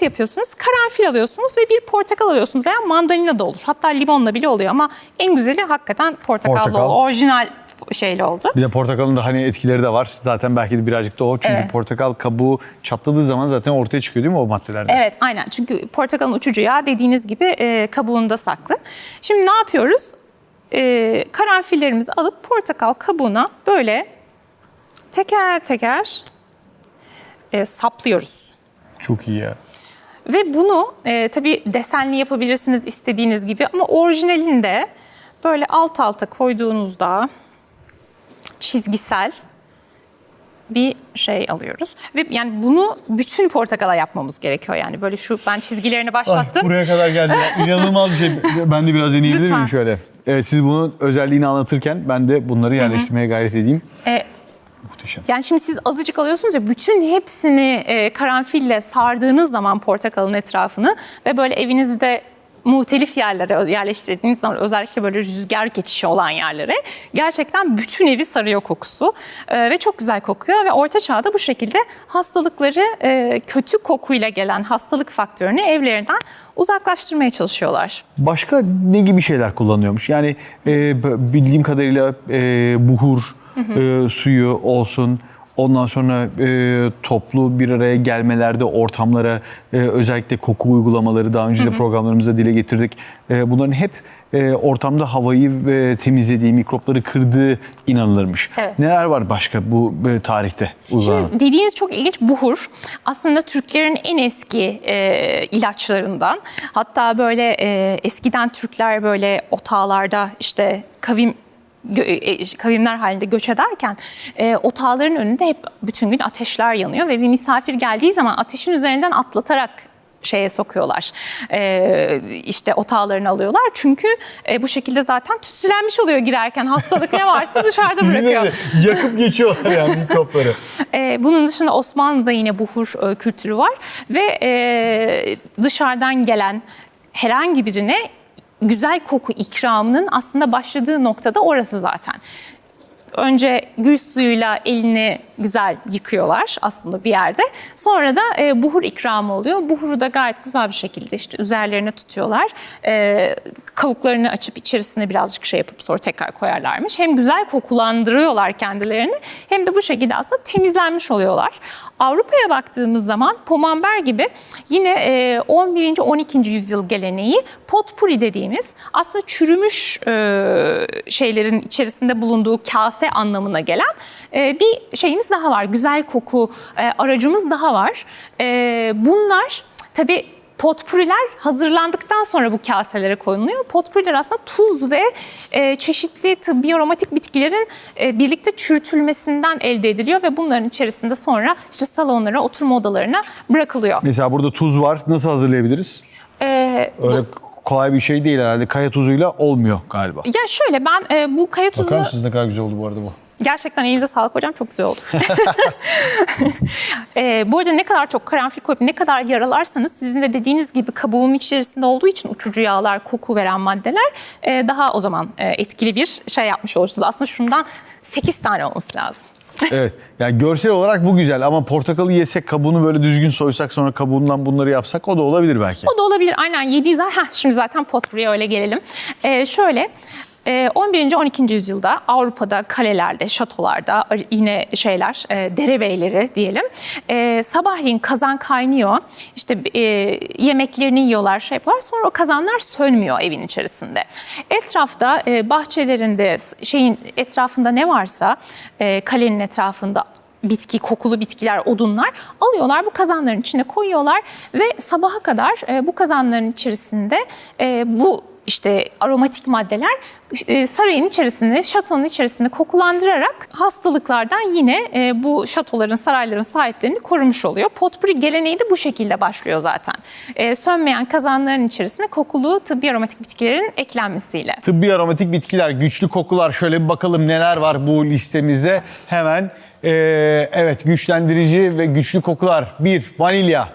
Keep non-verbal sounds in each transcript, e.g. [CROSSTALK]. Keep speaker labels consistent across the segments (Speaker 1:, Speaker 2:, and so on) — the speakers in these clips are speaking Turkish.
Speaker 1: nasıl yapıyorsunuz? Karanfil alıyorsunuz ve bir portakal alıyorsunuz veya mandalina da olur. Hatta limonla bile oluyor ama en güzeli hakikaten portakallı
Speaker 2: Portakal.
Speaker 1: oldu. Orijinal şeyli oldu.
Speaker 2: Bir de portakalın da hani etkileri de var. Zaten belki de birazcık da o. Çünkü
Speaker 1: Evet.
Speaker 2: portakal kabuğu çatladığı zaman zaten ortaya çıkıyor değil mi o maddelerde?
Speaker 1: Evet aynen çünkü portakalın uçucu yağı dediğiniz gibi e, kabuğunda saklı. Şimdi ne yapıyoruz? E, karanfillerimizi alıp portakal kabuğuna böyle teker teker e, saplıyoruz.
Speaker 2: Çok iyi ya.
Speaker 1: Ve bunu e, tabii desenli yapabilirsiniz istediğiniz gibi ama orijinalinde böyle alt alta koyduğunuzda çizgisel bir şey alıyoruz. Ve yani bunu bütün portakala yapmamız gerekiyor yani. Böyle şu ben çizgilerini başlattım.
Speaker 2: Ay, buraya kadar geldi. İnanılmaz bir şey. Ben de biraz deneyebilir miyim şöyle? Evet siz bunun özelliğini anlatırken ben de bunları yerleştirmeye gayret edeyim.
Speaker 1: E,
Speaker 2: Muhteşem.
Speaker 1: Yani şimdi siz azıcık alıyorsunuz ya bütün hepsini e, karanfille sardığınız zaman portakalın etrafını ve böyle evinizde muhtelif yerlere yerleştirdiğiniz zaman özellikle böyle rüzgar geçişi olan yerlere gerçekten bütün evi sarıyor kokusu E, ve çok güzel kokuyor ve orta çağda bu şekilde hastalıkları e, kötü kokuyla gelen hastalık faktörünü evlerinden uzaklaştırmaya çalışıyorlar.
Speaker 2: Başka ne gibi şeyler kullanıyormuş? Yani e, bildiğim kadarıyla e, buhur, e, suyu olsun. Ondan sonra e, toplu bir araya gelmelerde ortamlara e, özellikle koku uygulamaları daha önce de programlarımızda dile getirdik. E, bunların hep e, ortamda havayı ve temizlediği, mikropları kırdığı inanılırmış.
Speaker 1: Evet.
Speaker 2: Neler var başka bu e, tarihte uzanan?
Speaker 1: Şimdi dediğiniz çok ilginç buhur. Aslında Türklerin en eski e, ilaçlarından. Hatta böyle e, eskiden Türkler böyle otağlarda işte kavim e, kavimler halinde göç ederken e, otağların önünde hep bütün gün ateşler yanıyor ve bir misafir geldiği zaman ateşin üzerinden atlatarak şeye sokuyorlar. Ee, işte otağlarını alıyorlar. Çünkü e, bu şekilde zaten tütsülenmiş oluyor girerken. Hastalık ne varsa [LAUGHS] dışarıda bırakıyor.
Speaker 2: Yakıp geçiyorlar yani mikropları.
Speaker 1: Ee, [LAUGHS] bunun dışında Osmanlı'da yine buhur e, kültürü var ve e, dışarıdan gelen herhangi birine güzel koku ikramının aslında başladığı noktada orası zaten. Önce gül suyuyla elini güzel yıkıyorlar aslında bir yerde. Sonra da e, buhur ikramı oluyor. Buhuru da gayet güzel bir şekilde işte üzerlerine tutuyorlar. E, kavuklarını açıp içerisine birazcık şey yapıp sonra tekrar koyarlarmış. Hem güzel kokulandırıyorlar kendilerini hem de bu şekilde aslında temizlenmiş oluyorlar. Avrupa'ya baktığımız zaman Pomamber gibi yine e, 11. 12. yüzyıl geleneği potpuri dediğimiz aslında çürümüş e, şeylerin içerisinde bulunduğu kase anlamına gelen e, bir şeyimiz daha var. Güzel koku e, aracımız daha var. E, bunlar tabii Potpuriler hazırlandıktan sonra bu kaselere konuluyor. Potpuriler aslında tuz ve e, çeşitli tıbbi aromatik bitkilerin e, birlikte çürütülmesinden elde ediliyor ve bunların içerisinde sonra işte salonlara, oturma odalarına bırakılıyor.
Speaker 2: Mesela burada tuz var. Nasıl hazırlayabiliriz?
Speaker 1: E,
Speaker 2: Öyle kolay bir şey değil herhalde. Kaya tuzuyla olmuyor galiba.
Speaker 1: ya şöyle ben e, bu kaya
Speaker 2: Bakar
Speaker 1: tuzunu
Speaker 2: mısınız ne kadar güzel oldu bu arada bu?
Speaker 1: Gerçekten elinize sağlık hocam çok güzel oldu. ee, [LAUGHS] bu arada ne kadar çok karanfil koyup ne kadar yaralarsanız sizin de dediğiniz gibi kabuğun içerisinde olduğu için uçucu yağlar, koku veren maddeler e, daha o zaman e, etkili bir şey yapmış olursunuz. Aslında şundan 8 tane olması lazım.
Speaker 2: Evet. Yani görsel olarak bu güzel ama portakalı yesek kabuğunu böyle düzgün soysak sonra kabuğundan bunları yapsak o da olabilir belki.
Speaker 1: O da olabilir aynen yediği zaman. Heh, şimdi zaten potpourri'ye öyle gelelim. Ee, şöyle 11. 12. yüzyılda Avrupa'da kalelerde, şatolarda yine şeyler, e, derebeyleri diyelim. E, sabahleyin kazan kaynıyor. İşte e, yemeklerini yiyorlar, şey yapıyorlar. Sonra o kazanlar sönmüyor evin içerisinde. Etrafta, bahçelerinde, şeyin etrafında ne varsa, kalenin etrafında bitki, kokulu bitkiler, odunlar alıyorlar bu kazanların içine koyuyorlar ve sabaha kadar e, bu kazanların içerisinde e, bu işte aromatik maddeler e, sarayın içerisinde, şatonun içerisinde kokulandırarak hastalıklardan yine e, bu şatoların, sarayların sahiplerini korumuş oluyor. Potpuri geleneği de bu şekilde başlıyor zaten. E, sönmeyen kazanların içerisine kokulu tıbbi aromatik bitkilerin eklenmesiyle.
Speaker 2: Tıbbi aromatik bitkiler, güçlü kokular şöyle bir bakalım neler var bu listemizde. Hemen evet güçlendirici ve güçlü kokular. Bir vanilya,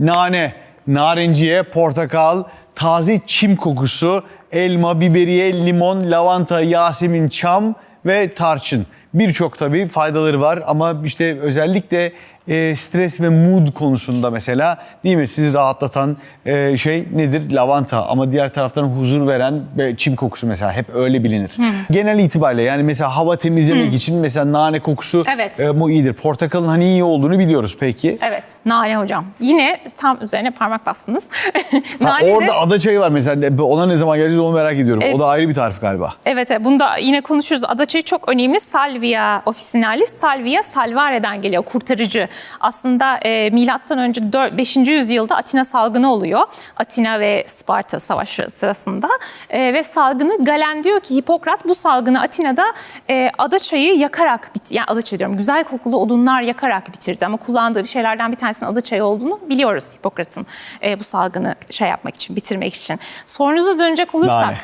Speaker 2: nane, narenciye, portakal, taze çim kokusu, elma, biberiye, limon, lavanta, yasemin, çam ve tarçın. Birçok tabii faydaları var ama işte özellikle e, stres ve mood konusunda mesela değil mi sizi rahatlatan e, şey nedir? Lavanta ama diğer taraftan huzur veren ve çim kokusu mesela hep öyle bilinir. Genel itibariyle yani mesela hava temizlemek için mesela nane kokusu
Speaker 1: Evet.
Speaker 2: e, bu iyidir. Portakalın hani iyi olduğunu biliyoruz peki.
Speaker 1: Evet, nane hocam. Yine tam üzerine parmak bastınız.
Speaker 2: Ha,
Speaker 1: Nane de-
Speaker 2: orada ada çayı var mesela ona ne zaman geleceğiz onu merak ediyorum.
Speaker 1: Evet.
Speaker 2: O da ayrı bir tarif galiba.
Speaker 1: Evet, evet, bunu da yine konuşuruz. Adaçayı çok önemli. Salvia officinalis, Salvia salvare'den geliyor, kurtarıcı. Aslında e, milattan önce 4, 5. yüzyılda Atina salgını oluyor. Atina ve Sparta savaşı sırasında. E, ve salgını Galen diyor ki Hipokrat bu salgını Atina'da e, adaçayı yakarak, bit yani adaçayı diyorum, güzel kokulu odunlar yakarak bitirdi. Ama kullandığı bir şeylerden bir tanesinin adaçayı olduğunu biliyoruz Hipokrat'ın e, bu salgını şey yapmak için, bitirmek için. Sorunuza dönecek olursak.
Speaker 2: Nane.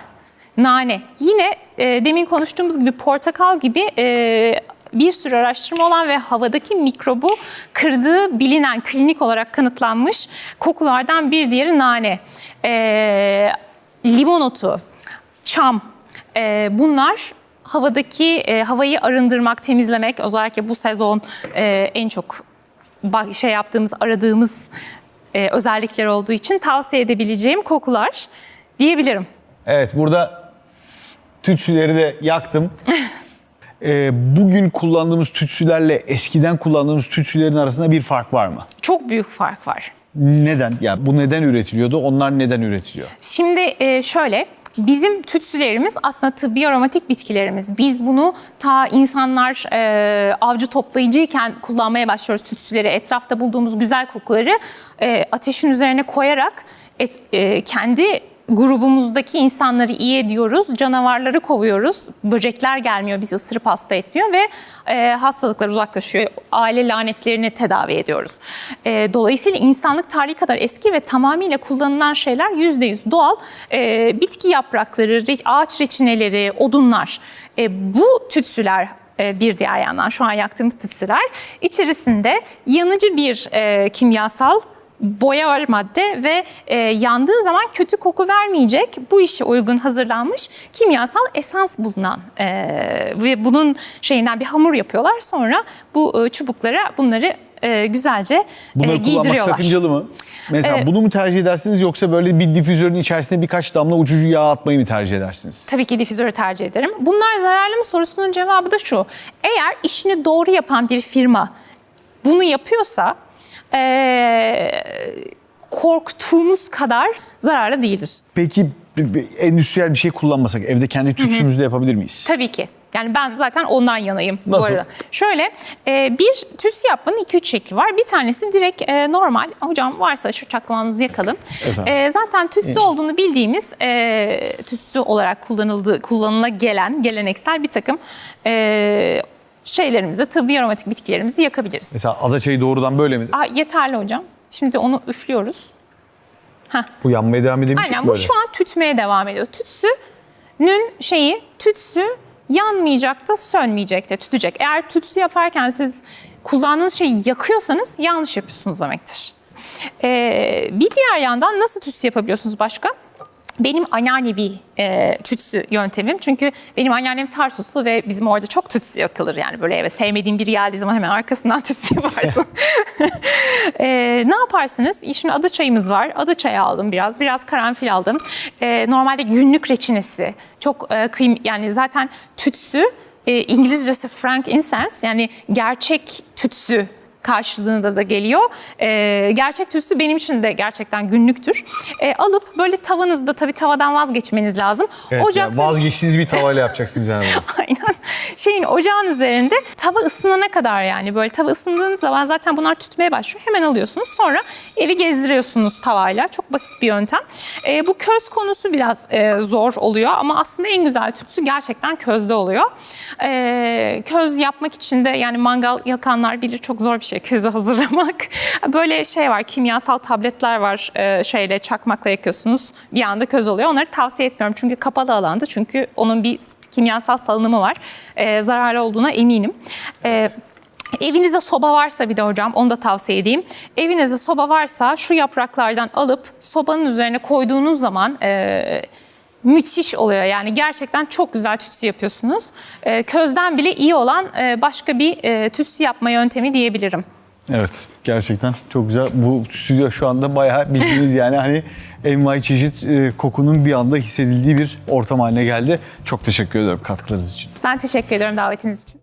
Speaker 1: Nane. Yine e, demin konuştuğumuz gibi portakal gibi e, bir sürü araştırma olan ve havadaki mikrobu kırdığı bilinen klinik olarak kanıtlanmış kokulardan bir diğeri nane. E, limon otu, çam e, bunlar havadaki e, havayı arındırmak, temizlemek özellikle bu sezon e, en çok şey yaptığımız, aradığımız e, özellikler olduğu için tavsiye edebileceğim kokular diyebilirim.
Speaker 2: Evet burada tütsüleri de yaktım. [LAUGHS] Ee, bugün kullandığımız tütsülerle eskiden kullandığımız tütsülerin arasında bir fark var mı?
Speaker 1: Çok büyük fark var.
Speaker 2: Neden? Ya bu neden üretiliyordu? Onlar neden üretiliyor?
Speaker 1: Şimdi e, şöyle bizim tütsülerimiz aslında tıbbi aromatik bitkilerimiz. Biz bunu ta insanlar e, avcı toplayıcıyken kullanmaya başlıyoruz tütsüleri. Etrafta bulduğumuz güzel kokuları e, ateşin üzerine koyarak et, e, kendi grubumuzdaki insanları iyi ediyoruz, canavarları kovuyoruz, böcekler gelmiyor, bizi ısırıp hasta etmiyor ve e, hastalıklar uzaklaşıyor, aile lanetlerini tedavi ediyoruz. E, dolayısıyla insanlık tarihi kadar eski ve tamamıyla kullanılan şeyler %100 doğal. E, bitki yaprakları, ağaç reçineleri, odunlar. E, bu tütsüler e, bir diğer yandan şu an yaktığımız tütsüler içerisinde yanıcı bir e, kimyasal boya var madde ve e, yandığı zaman kötü koku vermeyecek bu işe uygun hazırlanmış kimyasal esans bulunan e, ve bunun şeyinden bir hamur yapıyorlar sonra bu e, çubuklara bunları e, güzelce e,
Speaker 2: Bunları kullanmak
Speaker 1: giydiriyorlar.
Speaker 2: sakıncalı mı? Mesela
Speaker 1: Evet.
Speaker 2: bunu mu tercih edersiniz yoksa böyle bir difüzörün içerisine birkaç damla uçucu yağ atmayı mı tercih edersiniz?
Speaker 1: Tabii ki difüzörü tercih ederim. Bunlar zararlı mı sorusunun cevabı da şu. Eğer işini doğru yapan bir firma bunu yapıyorsa eee, korktuğumuz kadar zararlı değildir.
Speaker 2: Peki bir- bir endüstriyel bir şey kullanmasak evde kendi tütsümüzü de yapabilir miyiz?
Speaker 1: Tabii ki. Yani ben zaten ondan yanayım bu
Speaker 2: Nasıl?
Speaker 1: arada. Şöyle e, bir tütsü yapmanın 2-3 şekli var. Bir tanesi direkt e, normal. Hocam varsa şu çakmağınızı yakalım.
Speaker 2: Efendim?
Speaker 1: E, zaten tütsü olduğunu bildiğimiz e, tütsü olarak kullanıldığı, kullanıla gelen geleneksel bir takım e, şeylerimizi, tıbbi aromatik bitkilerimizi yakabiliriz.
Speaker 2: Mesela adaçayı doğrudan böyle mi?
Speaker 1: Aa, yeterli hocam. Şimdi onu üflüyoruz.
Speaker 2: Bu yanmaya devam edebilecek
Speaker 1: Aynen bu
Speaker 2: böyle?
Speaker 1: şu an tütmeye devam ediyor. Tütsünün şeyi tütsü yanmayacak da sönmeyecek de tütecek. Eğer tütsü yaparken siz kullandığınız şeyi yakıyorsanız yanlış yapıyorsunuz demektir. Ee, bir diğer yandan nasıl tütsü yapabiliyorsunuz başka? Benim anneannevi e, tütsü yöntemim. Çünkü benim anneannem Tarsuslu ve bizim orada çok tütsü yakılır. Yani böyle eve sevmediğim biri geldiği zaman hemen arkasından [LAUGHS] tütsü yaparsın. [LAUGHS] e, ne yaparsınız? Şimdi ada çayımız var. Ada çayı aldım biraz. Biraz karanfil aldım. E, normalde günlük reçinesi. Çok e, kıym yani zaten tütsü e, İngilizcesi frankincense yani gerçek tütsü karşılığında da geliyor. Ee, gerçek tütsü benim için de gerçekten günlüktür. Ee, alıp böyle tavanızda tabii tavadan vazgeçmeniz lazım.
Speaker 2: Evet, ya,
Speaker 1: Ocakta
Speaker 2: vazgeçtiğiniz bir tavayla yapacaksınız yani. [LAUGHS]
Speaker 1: Aynen. Şeyin ocağın üzerinde tava ısınana kadar yani böyle tava ısındığınız zaman zaten bunlar tütmeye başlıyor. Hemen alıyorsunuz. Sonra evi gezdiriyorsunuz tavayla. Çok basit bir yöntem. Ee, bu köz konusu biraz e, zor oluyor ama aslında en güzel tütsü gerçekten közde oluyor. Ee, köz yapmak için de yani mangal yakanlar bilir çok zor bir şey közü hazırlamak. [LAUGHS] Böyle şey var kimyasal tabletler var e, şeyle çakmakla yakıyorsunuz. Bir anda köz oluyor. Onları tavsiye etmiyorum çünkü kapalı alanda çünkü onun bir kimyasal salınımı var. Ee, zararlı olduğuna eminim. Ee, Evinizde soba varsa bir de hocam onu da tavsiye edeyim. Evinizde soba varsa şu yapraklardan alıp sobanın üzerine koyduğunuz zaman e, müthiş oluyor. Yani gerçekten çok güzel tütsü yapıyorsunuz. E, közden bile iyi olan e, başka bir e, tütsü yapma yöntemi diyebilirim.
Speaker 2: Evet gerçekten çok güzel. Bu stüdyo şu anda bayağı bildiğiniz [LAUGHS] yani hani envai çeşit e, kokunun bir anda hissedildiği bir ortam haline geldi. Çok teşekkür ederim katkılarınız için.
Speaker 1: Ben teşekkür ediyorum davetiniz için.